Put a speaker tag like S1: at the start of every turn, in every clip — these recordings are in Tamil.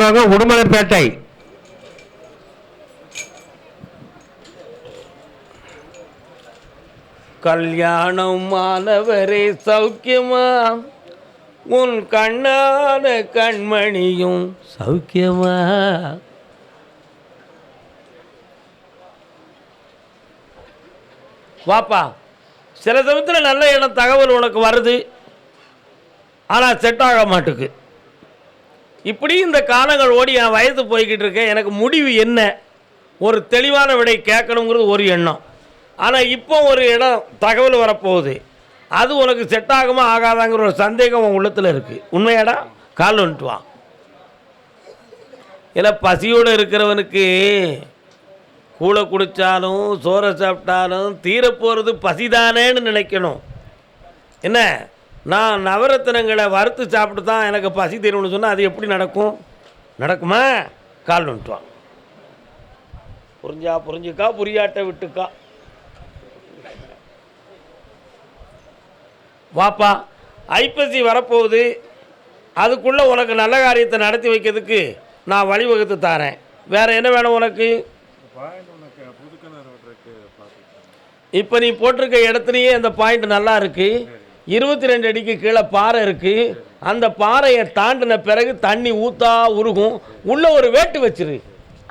S1: உடுமலைப்பேட்டை.
S2: கல்யாணம் மாணவரே சௌக்கியமா? உன் கண்ணான கண்மணியும் சௌக்கியமா? வாப்பா சில சமயத்தில் நல்ல இடம் தகவல் உனக்கு வருது. ஆனால் செட் ஆக மாட்டுக்கு. இப்படி இந்த காலங்கள் ஓடி என் வயது போய்கிட்டு இருக்கேன் எனக்கு முடிவு என்ன? ஒரு தெளிவான விடை கேட்கணுங்கிறது ஒரு எண்ணம். ஆனால் இப்போ ஒரு இடம் தகவல் வரப்போகுது. அது உனக்கு செட் ஆகுமா ஆகாதாங்கிற ஒரு சந்தேகம் உன் உள்ளத்தில் இருக்குது உண்மையாடா? கால் வந்துட்டு வா. இல்லை பசியோடு இருக்கிறவனுக்கு கூழை குடித்தாலும் சோறை சாப்பிட்டாலும் தீரப்போகிறது பசிதானேன்னு நினைக்கணும். என்ன? நான் நவரத்தினங்களை வறுத்து சாப்பிட்டு தான் எனக்கு பசி தீரும்னு சொன்னால் அது எப்படி நடக்கும்? நடக்குமா? கால் வந்துட்டு வா. புரிஞ்சா புரிஞ்சுக்கா புரியாட்ட விட்டுக்கா. வாப்பா ஐப்பசி வரப்போகுது. அதுக்குள்ளே உனக்கு நல்ல காரியத்தை நடத்தி வைக்கிறதுக்கு நான் வழிவகுத்து தாரேன். வேறு என்ன வேணும் உனக்கு? இப்போ நீ போட்டிருக்க இடத்துலையே அந்த பாயிண்ட் நல்லா இருக்கு. இருபத்தி ரெண்டு அடிக்கு கீழே பாறை இருக்கு. அந்த பாறையை தாண்டின பிறகு தண்ணி ஊத்தா உருகும். உள்ள ஒரு வேட்டு வச்சிரு.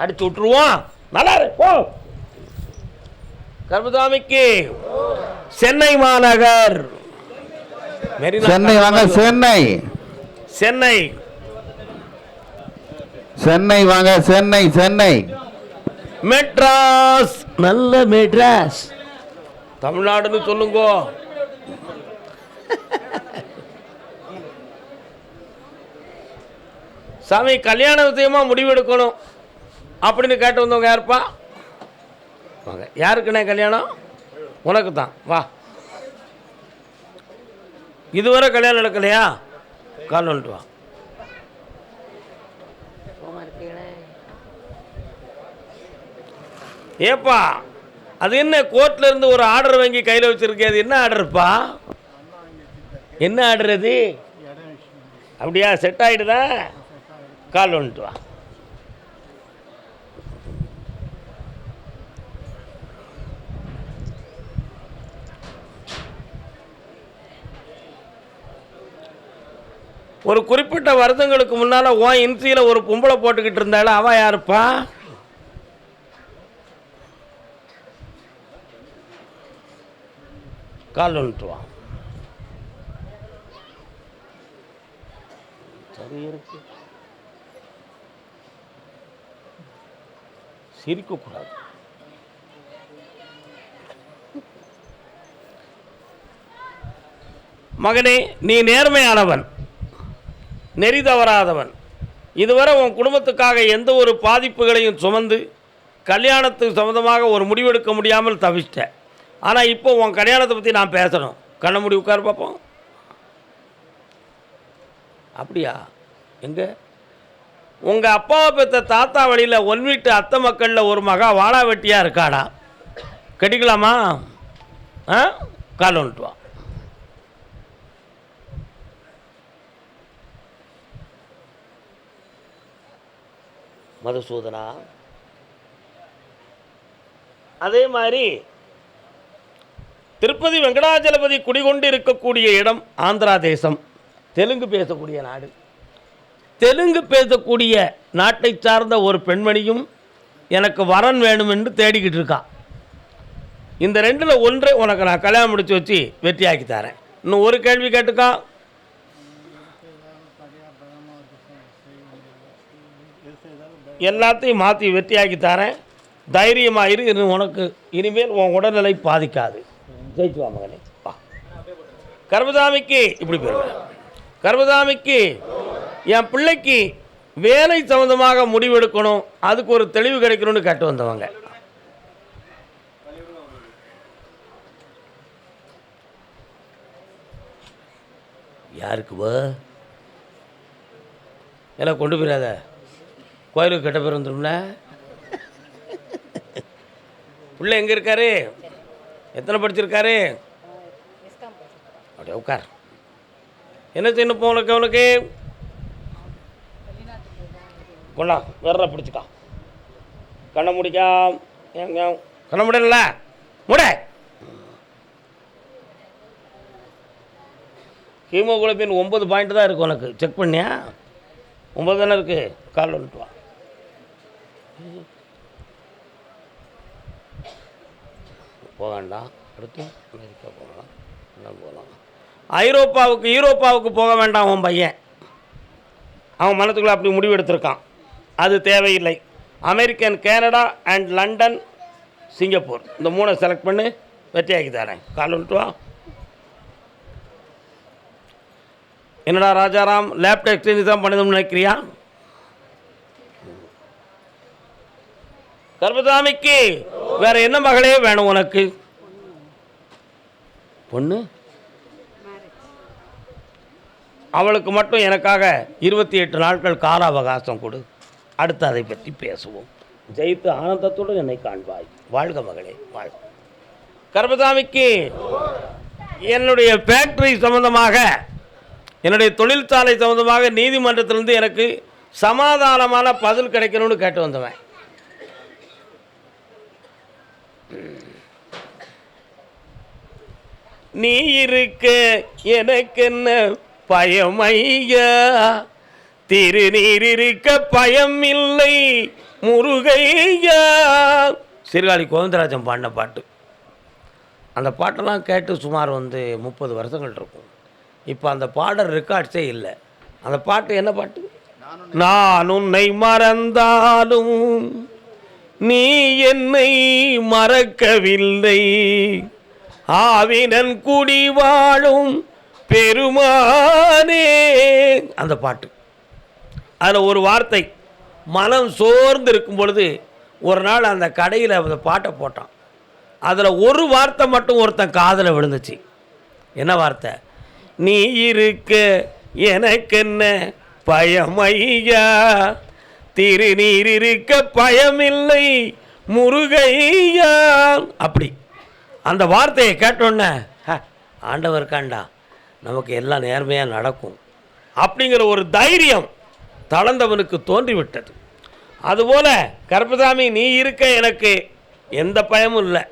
S2: அடிச்சு விட்டுருவோம். நல்லா போ. கர்மசாமிக்கு. சென்னை மாநகர்.
S1: சென்னை வாங்க சென்னை.
S2: சென்னை.
S1: சென்னை வாங்க சென்னை சென்னை.
S2: மெட்ராஸ். நல்ல மெட்ராஸ். தமிழ்நாடுன்னு சொல்லுங்க. சாமி கல்யாண விஷயமா முடிவெடுக்கணும். அப்படின்னு கேட்டு வந்தவங்க யாருப்பா? வாங்க யாருக்குண்ணே கல்யாணம்? உனக்கு தான் வா. இதுவரை கல்யாணம் நடக்கலையா? கால் வந்துட்டு வா. ஏப்பா அது என்ன கோர்ட்ல இருந்து ஒரு ஆர்டர் வாங்கி கையில் வச்சிருக்கே அது என்ன ஆர்டர்ப்பா என்ன ஆடுறது? அப்படியா செட் ஆகிடுதா கால் ஒன்று வா. ஒரு குறிப்பிட்ட வருடங்களுக்கு முன்னால் உன் இன்சியில் ஒரு பொம்பளை போட்டுக்கிட்டு இருந்தாலும் அவள் யாருப்பா? கால் ஒன்றுவான் வா இருக்கு. சிரிக்கக்கூடாது. மகனே நீ நேர்மையானவன். நெறி தவறாதவன். இதுவரை உன் குடும்பத்துக்காக எந்த ஒரு பாதிப்புகளையும் சுமந்து கல்யாணத்துக்கு சம்மந்தமாக ஒரு முடிவெடுக்க முடியாமல் தவிச்சிட்ட ஆனால் இப்போ உன் கல்யாணத்தை பற்றி நான் பேசணும். கண்ண முடி உட்கார் பார்ப்போம் அப்படியா? எங்கே? உங்கள் அப்பாவை பெற்ற தாத்தா வழியில் ஒன் வீட்டு அத்தை மக்களில் ஒரு மகா வாழா வெட்டியாக இருக்காடா. கட்டிக்கலாமா ஆ? கால் வந்துட்டு மதுசூதனா? அதே மாதிரி திருப்பதி வெங்கடாச்சலபதி குடிகொண்டு இருக்கக்கூடிய இடம் ஆந்திரா தேசம். தெலுங்கு பேசக்கூடிய நாடு. தெலுங்கு பேசக்கூடிய நாட்டை சார்ந்த ஒரு பெண்மணியும் எனக்கு வரன் வேணும் என்று தேடிக்கிட்டு இருக்கான் இந்த ரெண்டில் ஒன்றை உனக்கு நான் கல்யாணம் முடிச்சு வச்சு வெற்றியாக்கி தரேன். இன்னும் ஒரு கேள்வி கேட்டுக்கா? எல்லாத்தையும் மாற்றி வெற்றியாக்கி தரேன். தைரியமாக இரு இது உனக்கு இனிமேல் உன் உடல்நிலை பாதிக்காது. ஜெயிச்சு வா மகனே. வா. கர்மசாமிக்கு இப்படி போயிருவேன் கர்மசாமிக்கு என் பிள்ளைக்கு வேலை சம்மந்தமாக முடிவெடுக்கணும் அதுக்கு ஒரு தெளிவு கிடைக்கணும்னு கேட்டு வந்தவங்க. யாருக்குவா எல்லாம் கொண்டு போயிடாத. கோயிலுக்கு கெட்ட பேர் வந்துடும்ல பிள்ளை எங்கே இருக்காரு? எத்தனை படிச்சிருக்காரு? அப்படியே உட்கார். என்ன சின்ன உனக்கு அவனுக்கு? கொண்டா விரல பிடிச்சிக்கா. கண்ணை முடிக்கா கண்ண முடியல முட. ஹீமோகுளோபின் ஒம்பது பாயிண்ட் தான் இருக்கு உனக்கு. செக் பண்ணியா? ஒம்பது தானே இருக்கு. கால் வந்துட்டு வா. போக வேண்டாம். அடுத்து அமெரிக்கா போகலாம். என்ன போகலாம்? ஐரோப்பாவுக்கு யூரோப்பாவுக்கு போக வேண்டாம் உன் பையன். அவன் மனத்துக்குள்ள அப்படி முடிவு எடுத்திருக்கான் அது தேவையில்லை. American Canada and London Singapore இந்த மூணை செலக்ட் பண்ணி வெற்றியாக்கி தரேன். கால் விட்டுவா வா. என்னடா ராஜாராம் லேப்டாப் எக்ஸ்சேஞ்ச் தான் பண்ணணும்னு நினைக்கிறியா? கர்மசாமிக்கு வேற என்ன மகளே வேணும் உனக்கு? பொண்ணு? அவளுக்கு மட்டும் எனக்காக இருபத்தி எட்டு நாட்கள் கால அவகாசம் கொடு. அடுத்து அதை பற்றி பேசுவோம். ஜெயித்து ஆனந்தத்துடன் என்னை காண்பாய். வாழ்க மகளே வாழ்க. கர்மசாமிக்கு என்னுடைய ஃபேக்டரி சம்பந்தமாக என்னுடைய தொழிற்சாலை சம்பந்தமாக நீதிமன்றத்திலிருந்து எனக்கு சமாதானமான பதில் கிடைக்கணும்னு கேட்டு வந்தவன். நீ இருக்க எனக்கு என்ன பயமையா? திருநீரிருக்க பயம் இல்லை முருகையா. சீர்காழி கோவிந்தராஜன் பாடின பாட்டு. அந்த பாட்டெல்லாம் கேட்டு சுமார் வந்து முப்பது வருஷங்கள் இருக்கும். இப்போ அந்த பாடல் ரெக்கார்ட்ஸே இல்லை. அந்த பாட்டு என்ன பாட்டு? நான் உன்னை மறந்தாலும் நீ என்னை மறக்கவில்லை. ஆவினன் குடி வாழும் பெருமானே. அந்த பாட்டு. அதில் ஒரு வார்த்தை மனம் சோர்ந்து இருக்கும் பொழுது ஒரு நாள் அந்த கடையில் அந்த பாட்டை போட்டான். அதில் ஒரு வார்த்தை மட்டும் ஒருத்தன் காதில் விழுந்துச்சு. என்ன வார்த்தை? நீ இருக்க எனக்கென்ன பயமையா? திருநீர் இருக்க பயமில்லை முருகையா? அப்படி. அந்த வார்த்தையை கேட்டோன்னே "ஹ, ஆண்டவர் காண்டா நமக்கு எல்லாம் நேர்மையாக நடக்கும். அப்படிங்கிற ஒரு தைரியம். தளர்ந்தவனுக்கு தோன்றிவிட்டது. அதுபோல் கருப்பசாமி நீ இருக்க எனக்கு எந்த பயமும் இல்லை.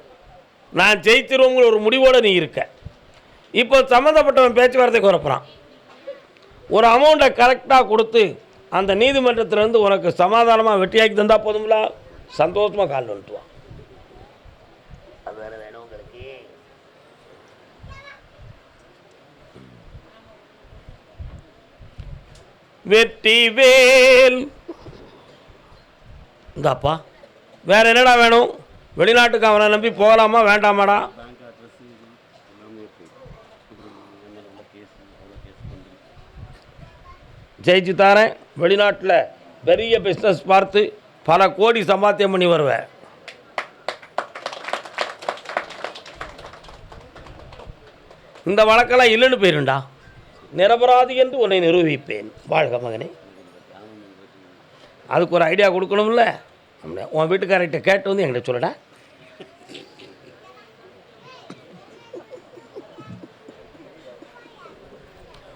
S2: நான் ஜெயிச்சிருவோங்கிற ஒரு முடிவோடு நீ இருக்க. இப்போ சம்மந்தப்பட்டவன் பேச்சுவார்த்தை வரப்போகிறான் ஒரு அமௌண்ட்டை கரெக்டாக கொடுத்து அந்த நீதிமன்றத்திலேருந்து உனக்கு சமாதானமாக வெட்டியாக்கி தந்தால் போதும்ல? சந்தோஷமாக கால் வந்துட்டுவான் வா அது வேறு வேணும் உங்களுக்கு வெற்றி வேல் இந்தாப்பா வேற என்னடா வேணும்? வெளிநாட்டுக்கு அவனை நம்பி போகலாமா வேண்டாமாடா? ஜெயிச்சு தாரேன் வெளிநாட்டில் பெரிய பிஸ்னஸ் பார்த்து பல கோடி சம்பாத்தியம் பண்ணி வருவேன். இந்த வழக்கெல்லாம் இல்லைன்னு போயிருண்டா. நிரபராதி என்று உன்னை நிரூபிப்பேன். வாழ்க மகனே. அதுக்கு ஒரு ஐடியா கொடுக்கணும்ல? உன் வீட்டுக்காரர்கிட்ட கேட்டு வந்து என்கிட்ட சொல்லடா.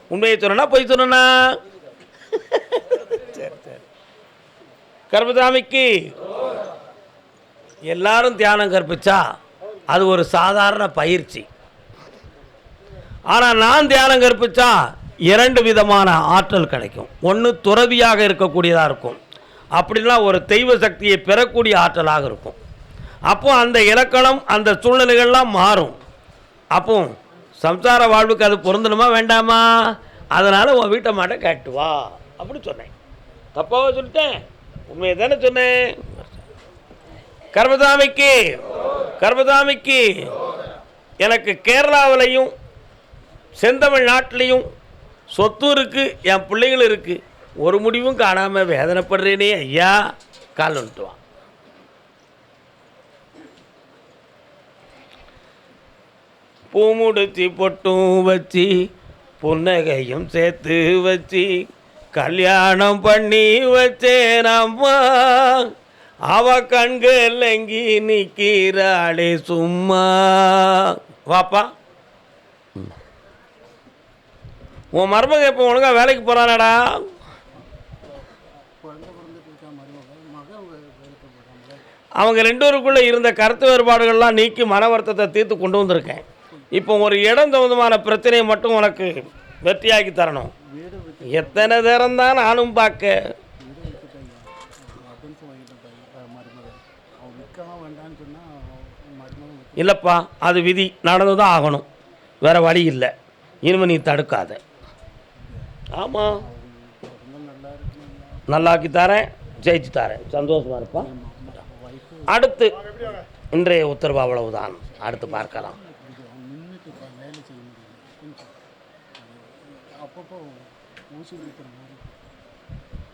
S2: உண்மையை சொன்னா பொய் சொன்னா சரி சரி. கர்மசாமிக்கு எல்லாரும் தியானம் கற்பிச்சா அது ஒரு சாதாரண பயிற்சி. ஆனால் நான் தியானம் கற்பிச்சா இரண்டு விதமான ஆற்றல் கிடைக்கும். ஒன்று துறவியாக இருக்கக்கூடியதாக இருக்கும். அப்படின்னா ஒரு தெய்வ சக்தியை பெறக்கூடிய ஆற்றலாக இருக்கும். அப்போ அந்த இலக்கணம் அந்த சூழ்நிலைகள்லாம் மாறும். அப்போ சம்சார வாழ்வுக்கு அது பொருந்தணுமா வேண்டாமா? அதனால் உன் வீட்டை மாட்ட கேட்டு வா அப்படி சொன்னேன். தப்பாக சொல்லிட்டேன். உண்மையை தானே சொன்னேன். கர்மதாமிக்கு கர்மதாமிக்கு எனக்கு கேரளாவிலையும் செந்தமிழ் நாட்டிலையும் சொத்து இருக்குது என் பிள்ளைகள் இருக்குது ஒரு முடிவும் காணாமல் வேதனைப்படுறேனே ஐயா. கால் வந்துட்டு பூமுடுத்தி பொட்டும் வச்சு புன்னகையும் சேர்த்து வச்சு கல்யாணம் பண்ணி வச்சேன் அம்மா. அவ கண்கள் எங்கி நிற்கிறாளே சும்மா. வாப்பா. உன் மருமக இப்போ ஒழுங்காக வேலைக்கு போகிறானடா அவங்க ரெண்டு பேருக்குள்ளே இருந்த கருத்து வேறுபாடுகள்லாம் நீக்கி மன வருத்தத்தை தீர்த்து கொண்டு வந்திருக்கேன். இப்போ ஒரு இடம் தகுந்தமான பிரச்சனையை மட்டும் உனக்கு வெற்றியாக்கி தரணும். எத்தனை நேரம் தான் நானும் பார்க்க. இல்லைப்பா அது விதி. நடந்து தான் ஆகணும். வேறு வழி இல்லை. இனிமே நீ தடுக்காத. ஆமாம் நல்லாக்கி தரேன் ஜெயிச்சு தரேன். சந்தோஷமா இருப்பா. அடுத்து இன்றைய உத்தரவு அவ்வளவுதான். அடுத்து பார்க்கலாம்.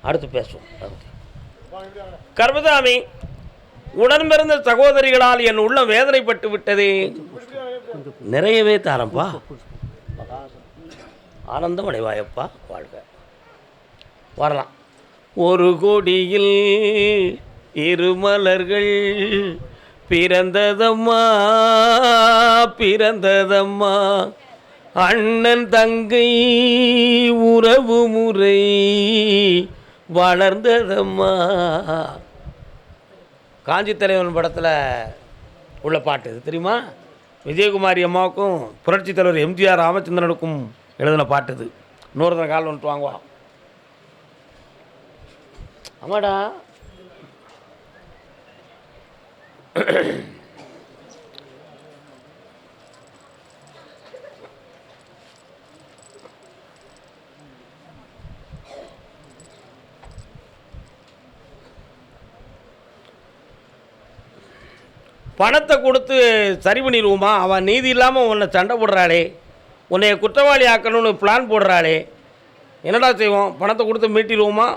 S2: அடுத்து பேசுவோம். கர்மதாமி உடன்பிறந்த சகோதரிகளால் என் உள்ளம் வேதனைப்பட்டு விட்டதே. நிறையவே தாரம்பா. ஆனந்தம் அடைவாயப்பா வாழ்க. வரலாம். ஒரு கொடியில் இருமலர்கள் பிறந்ததம்மா பிறந்ததம்மா. அண்ணன் தங்கை உறவு முறை வளர்ந்ததம்மா. காஞ்சி தலைவன் படத்தில் உள்ள பாட்டு இது தெரியுமா? விஜயகுமாரி அம்மாவுக்கும் புரட்சி தலைவர் எம்ஜிஆர் ராமச்சந்திரனுக்கும் எழுதின பாட்டு இது இன்னொருத்தன கால் வந்துட்டு வாங்குவான் ஆமாடா பணத்தை கொடுத்து சரி பண்ணிடுவோமா அவன் நீதி இல்லாமல் உன்னை சண்டை போடுறாளே. உன்னைய குற்றவாளி ஆக்கணும்னு பிளான் போடுறாளே. என்னடா செய்வோம்? பணத்தை கொடுத்து மீட்டிடுவோமா?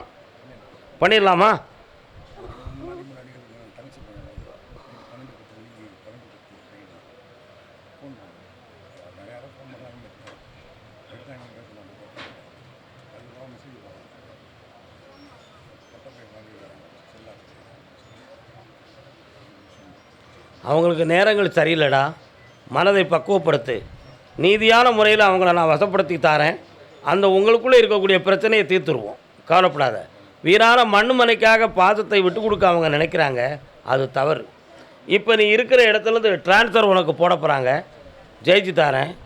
S2: பண்ணிடலாமா? அவங்களுக்கு நேரங்கள் சரியில்லைடா. மனதை பக்குவப்படுத்து. நீதியான முறையில் அவங்கள நான் வசப்படுத்தி தாரேன். அந்த உங்களுக்குள்ளே இருக்கக்கூடிய பிரச்சனையை தீர்த்துருவோம். கவலைப்படாத. வீரான மண்ணு மனைக்காக பாசத்தை விட்டு கொடுக்க அவங்க நினைக்கிறாங்க. அது தவறு. இப்போ நீ இருக்கிற இடத்துலேருந்து ட்ரான்ஸ்ஃபர் உனக்கு போட போகிறாங்க ஜெயிச்சு தாரேன்.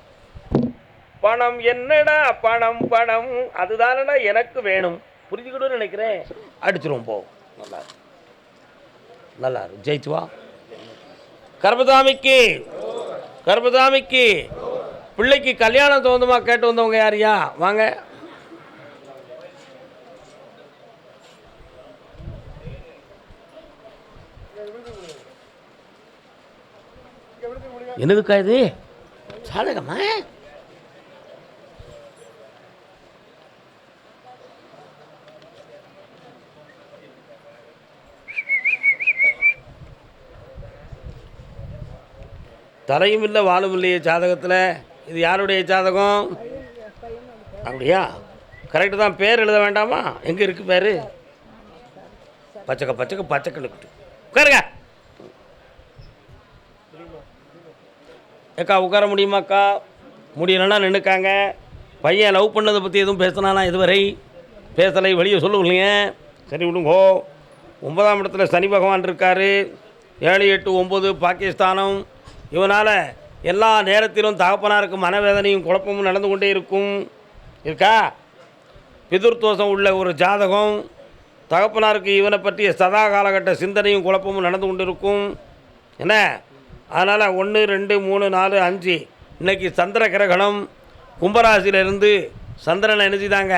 S2: பணம் என்னடா? பணம் பணம். அதுதானடா எனக்கு வேணும். புரிஞ்சுக்கிட்டு நினைக்கிறேன். அடிச்சிருவோம் போ. நல்லா நல்லா இரு. ஜெயிச்சு வா. கர்பதாமிக்கு கர்பதாமிக்கு பிள்ளைக்கு கல்யாணம் தகுந்தமா கேட்டு வந்தவங்க யாரையா? வாங்க. என்னதுக்கா இது? சாதகமா? தலையும் இல்லை வாழும் இல்லையே ஜாதகத்தில் இது யாருடைய ஜாதகம்? அப்படியா? கரெக்டு தான். பேர் எழுத வேண்டாமா? எங்கே இருக்குது பேர்? பச்சக்க பச்சக்க பச்சைக்கணுக்கிட்டு உட்காருங்க. ஏக்கா உட்கார முடியுமாக்கா? முடியலன்னா நின்றுக்காங்க பையன் லவ் பண்ணதை பற்றி எதுவும் பேசினானா இதுவரை? பேசலை வெளியே சொல்லுவீங்க. சரி விடுங்கோ. ஒன்பதாம் இடத்துல சனி பகவான் இருக்கார். ஏழு எட்டு ஒம்பது பாகிஸ்தானம். இவனால் எல்லா நேரத்திலும் தகப்பனாருக்கு மனவேதனையும் குழப்பமும் நடந்து கொண்டே இருக்கும். இருக்கா? பிதுர்தோஷம் உள்ள ஒரு ஜாதகம் தகப்பனாருக்கு இவனை பற்றிய சதா காலகட்ட சிந்தனையும் குழப்பமும் நடந்து கொண்டு இருக்கும் என்ன? அதனால் ஒன்று ரெண்டு மூணு நாலு அஞ்சு. இன்றைக்கி சந்திர கிரகணம் கும்பராசியிலிருந்து சந்திரனை நினைச்சுதாங்க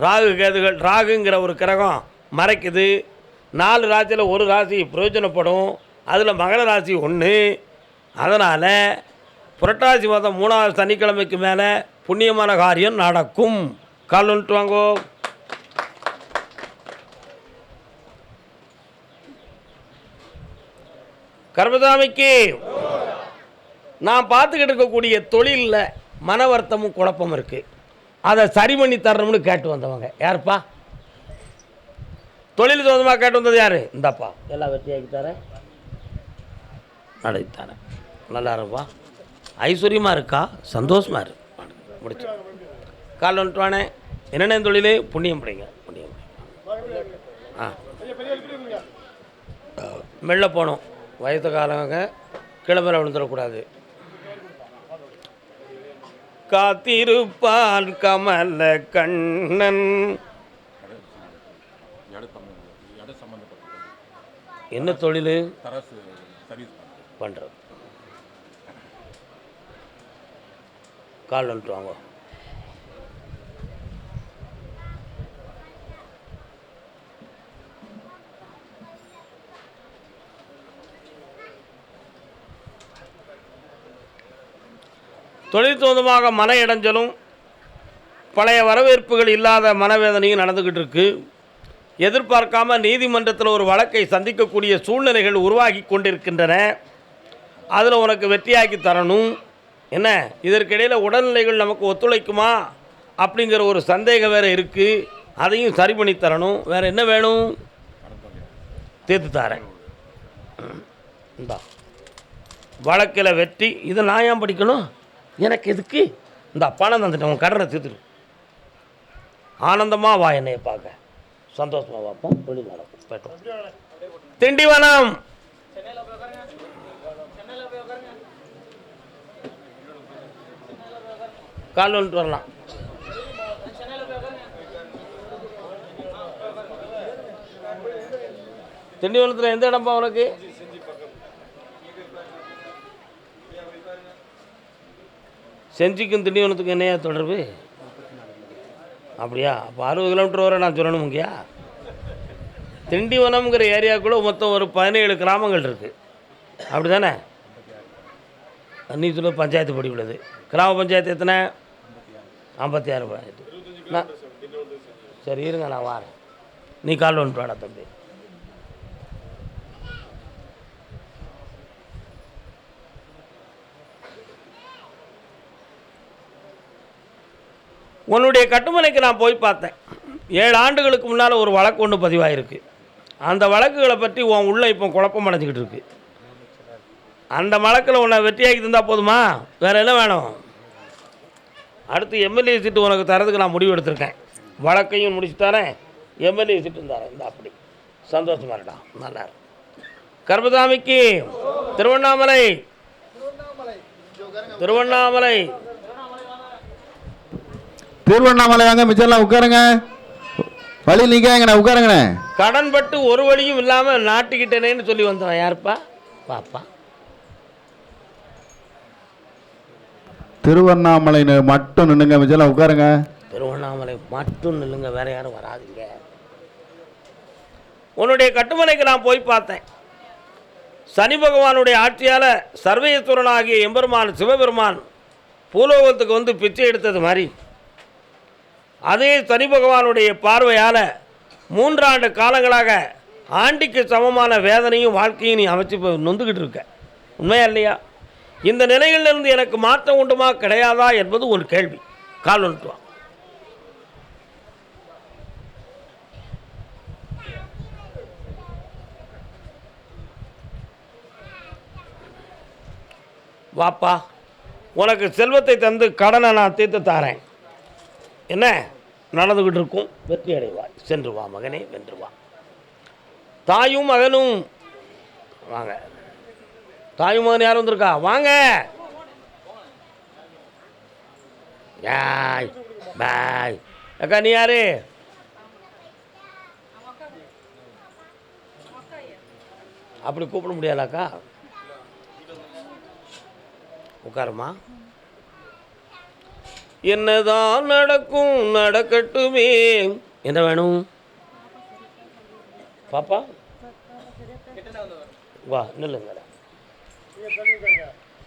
S2: ராகு கேதுகள் ராகுங்கிற ஒரு கிரகம் மறைக்குது. நாலு ராசியில் ஒரு ராசி பிரயோஜனப்படும். அதில் மகர ராசி ஒன்று அதனால் புரட்டாசி மாதம் மூணாவது சனிக்கிழமைக்கு மேலே புண்ணியமான காரியம் நடக்கும். கால் வந்துட்டு வாங்கோ. கர்மசாமிக்கு நான் பார்த்துக்கிட்டு இருக்கக்கூடிய தொழிலில் மன வருத்தமும் குழப்பமும் இருக்குது அதை சரி பண்ணி தரணும்னு கேட்டு வந்தவங்க. யாருப்பா? தொழில் சொந்தமாக கேட்டு வந்தது யார்? இந்தாப்பா. எல்லாம் வெற்றியாக்கி தரேன். நடத்தி தரேன். நல்லா இருப்பா. ஐஸ்வர்யமாக இருக்கா? சந்தோஷமாக இரு. முடிச்சு. கால் வந்துட்டு வானே என்னென்ன தொழில்? புண்ணியம் பிடிங்க புண்ணியம். ஆ. மெல்ல போகணும். வயசுக்காரங்க கிளம்புற விழுந்துடக்கூடாது. காத்திருப்பான் கமல கண்ணன். என்ன தொழில்? பண்ணுறது கால் வந்துட்டு வாங்க. தொழில் சொந்தமாக மன இடைஞ்சலும் பழைய வரவேற்புகள் இல்லாத மனவேதனையும் நடந்துக்கிட்டு இருக்கு எதிர்பார்க்காம நீதிமன்றத்தில் ஒரு வழக்கை சந்திக்கக்கூடிய சூழ்நிலைகள் உருவாகி கொண்டிருக்கின்றன. அதில் உனக்கு வெற்றியாக்கி தரணும். என்ன இதற்கிடையில் உடல்நிலைகள் நமக்கு ஒத்துழைக்குமா? அப்படிங்கிற ஒரு சந்தேகம் வேறு இருக்குது அதையும் சரி பண்ணி தரணும். வேறு என்ன வேணும்? தீர்த்து தரேன். இந்தா. வழக்கில் வெற்றி. இதை நான் ஏன் படிக்கணும்? எனக்கு எதுக்கு? இந்த பணம் தந்துட்டேன். உன் கடனை தீர்த்துடு. ஆனந்தமாக வா என்னையை பார்க்க. சந்தோஷமாக பார்ப்போம் வெளியில் நடக்கும் திண்டிவனம். கால் வந்துட்டு வரலாம். திண்டிவனத்தில் எந்த இடம்பா உனக்கு? செஞ்சிக்கும் திண்டிவனத்துக்கும் என்னையா தொடர்பு? அப்படியா? அப்போ அறுபது கிலோமீட்டர் வரை நான் சொல்லணுமுங்கய்யா திண்டிவனம்ங்கிற ஏரியாக்குள்ளே மொத்தம் ஒரு பதினேழு கிராமங்கள் இருக்குது அப்படி தானே நீ சொல்ல பஞ்சாயத்து படி உள்ளது. கிராம பஞ்சாயத்து எத்தனை? ஐம்பத்தி ஆறு ஆகிட்டு நான் சரி இருங்க நான் வாரேன். நீ கால் வந்துட்டு வாடா தம்பி. உன்னுடைய கட்டுமனைக்கு நான் போய் பார்த்தேன். ஏழு ஆண்டுகளுக்கு முன்னால் ஒரு வழக்கு ஒன்று பதிவாயிருக்கு. அந்த வழக்குகளை பற்றி உன் உள்ள இப்போ குழப்பம் அடைஞ்சிக்கிட்டு இருக்கு. அந்த வழக்கில் உன்னை வெற்றியாக்கி தந்தால் போதுமா? வேறு என்ன வேணும்? அடுத்து எம்எல்ஏ சீட்டு உனக்கு தரதுக்கு நான் முடிவு எடுத்திருக்கேன். வழக்கையும் முடிச்சு தரேன். எம்எல்ஏ சீட்டும் தரேன் இந்த அப்படி. சந்தோஷமா இருடா. நல்லா இரு. கர்மசாமிக்கு திருவண்ணாமலை. திருவண்ணாமலை.
S1: திருவண்ணாமலை வாங்க மிச்சம்லாம் உட்காருங்க. வழி நிற்காங்கண்ணே உட்காருங்கண்ணே.
S2: கடன்பட்டு ஒரு வழியும் இல்லாமல் நாட்டுக்கிட்டனேன்னு சொல்லி வந்தவன் யாருப்பா? பாப்பா.
S1: திருவண்ணாமலை மட்டும் நின்றுங்க மிச்சம்லாம் உட்காருங்க.
S2: திருவண்ணாமலை மட்டும் நில்லுங்க வேற யாரும் வராதீங்க. உன்னுடைய கட்டுமனைக்கு நான் போய் பார்த்தேன். சனி பகவானுடைய ஆட்சியால் சர்வேஸ்வரனாகிய எம்பெருமான் சிவபெருமான் பூலோகத்துக்கு வந்து பிச்சை எடுத்தது மாதிரி. அதே சனி பகவானுடைய பார்வையால் மூன்றாண்டு காலங்களாக ஆண்டிக்கு சமமான வேதனையும் வாழ்க்கையும் நீ அமைச்சு நொந்துக்கிட்டு இருக்க. உண்மையா இல்லையா? இந்த நிலையிலிருந்து எனக்கு மாற்றம் உண்டுமா கிடையாதா என்பது ஒரு கேள்வி. கால் வந்துட்டு வாப்பா உனக்கு செல்வத்தை தந்து கடனை நான் தீர்த்து தாரேன். என்ன? நடந்துக்கிட்டு இருக்கும் வெற்றி அடைவாய். சென்று வா மகனே வென்று வா. தாயும் மகனும் வாங்க. தாய்மான் யார் வந்திருக்கா? வாங்க. யாய் பாய். அக்கா நீ யாரு? அப்படி கூப்பிட முடியாதாக்கா உட்காருமா என்னதான் நடக்கும் நடக்கட்டுமே. என்ன வேணும்? பாப்பா? வா நில்லுங்க.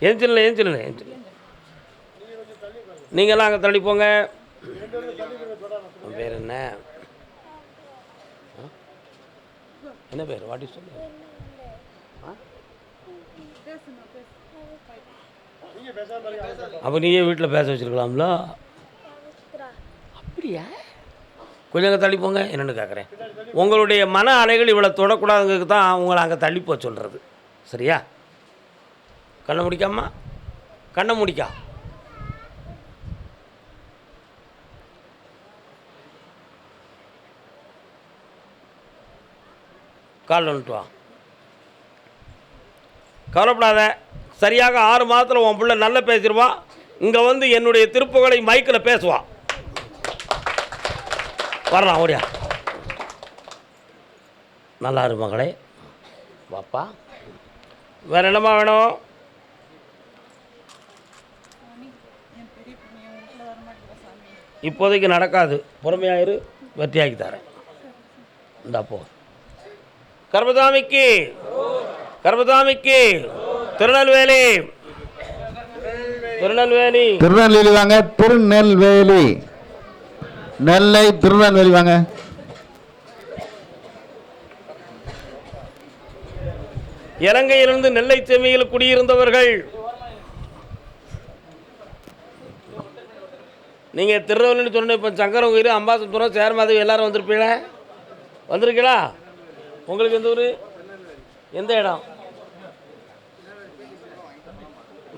S2: ஏஞ்சில்ல ஏஞ்சில்ல ஏஞ்சில்ல நீங்களாம் அங்கே தள்ளி போங்க. உன் பேர் என்ன? என்ன பேர்? வாட்டி சொல்லு ஆ? அப்போ நீயே வீட்டில் பேச வச்சுருக்கலாம்ல? அப்படியா? கொஞ்சம் அங்கே தள்ளி போங்க. என்னென்னு கேட்குறேன் உங்களுடைய மன அலைகள் இவ்வளோ தொடக்கூடாதுங்கிறது தான் உங்களை அங்கே தள்ளி போக சொல்கிறது சரியா? கண்ணை முடிக்காமா? கண்ணை முடிக்கா. கால் வந்துட்டு வா. கவலைப்படாத. சரியாக ஆறு மாதத்தில் உன் பிள்ளை நல்லா பேசிடுவான் இங்கே வந்து என்னுடைய திருப்புகளை மைக்கில் பேசுவான் வரலாம் ஓடியா. நல்லா இரு மகளே. வாப்பா. வேற என்னம்மா வேணும்? இப்போதைக்கு நடக்காது. பொறுமையாயிரு வெற்றியாக்கி தரேன். இந்தா போ. கர்மதாமிக்கு கர்மதாமிக்கு திருநெல்வேலி. திருநெல்வேலி.
S1: திருநெல்வேலி வாங்க திருநெல்வேலி. நெல்லை திருநெல்வேலி வாங்க.
S2: இலங்கையிலிருந்து நெல்லை செம்மியில் குடியிருந்தவர்கள் நீங்கள் திருநெல்வேலின்னு சொன்ன இப்போ சங்கரம் உயிர் அம்பாசத்துரம் சேர்மாதவி எல்லாரும் வந்திருப்பீங்களா? வந்திருக்கீங்களா? உங்களுக்கு எந்த ஊர்? எந்த இடம்?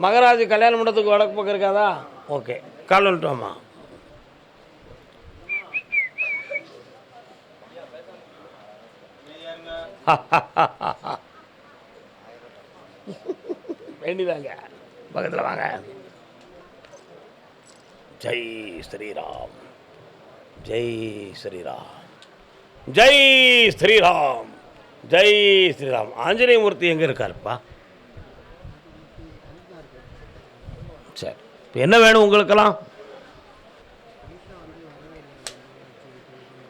S2: மகராஜ் கல்யாண மண்டபத்துக்கு வடக்கு பக்கம் இருக்காதா? ஓகே. கால் வந்துட்டோம்மா. வேண்டிதாங்க. பக்கத்தில் வாங்க. ஜெய் ஸ்ரீராம். ஜெய் ஸ்ரீராம். ஜெய் ஸ்ரீராம். ஜெய் ஸ்ரீராம். ஆஞ்சநேய மூர்த்தி எங்கே இருக்காருப்பா? சரி. இப்போ என்ன வேணும் உங்களுக்கெல்லாம்?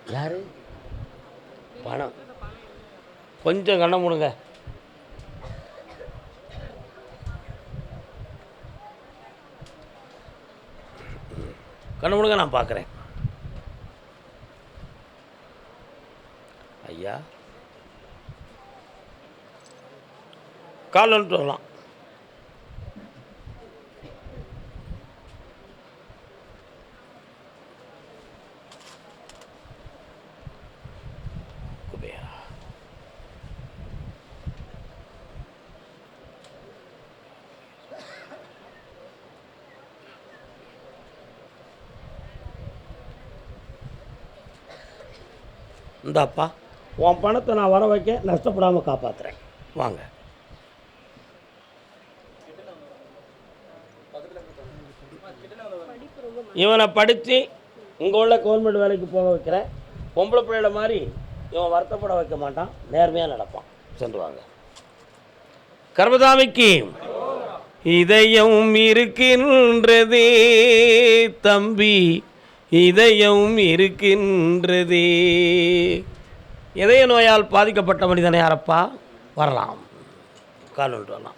S2: யாரு? பணம். கொஞ்சம் கண்ணை முடுங்க. கண்ணு நான் பார்க்குறேன். ஐயா. கால் வந்துட்டு வரலாம். இந்தாப்பா உன் பணத்தை நான் வர வைக்க நஷ்டப்படாமல் காப்பாற்றுறேன் வாங்க. இவனை படித்து இங்கே உள்ள கவர்மெண்ட் வேலைக்கு போக வைக்கிறேன். பொம்பளை பிள்ளைகள மாதிரி இவன் வருத்தப்பட வைக்க மாட்டான். நேர்மையாக நடப்பான். சென்று வாங்க. கர்மதாமிக்கு இதயம் இருக்கின்றதே தம்பி. இதயம் இருக்கின்றதே. இதய நோயால் பாதிக்கப்பட்ட மனிதனை யாரப்பா? வரலாம். கால் வரலாம்.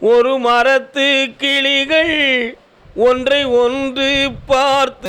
S2: ஒரு மரத்து கிளிகள் ஒன்றை ஒன்று பார்த்து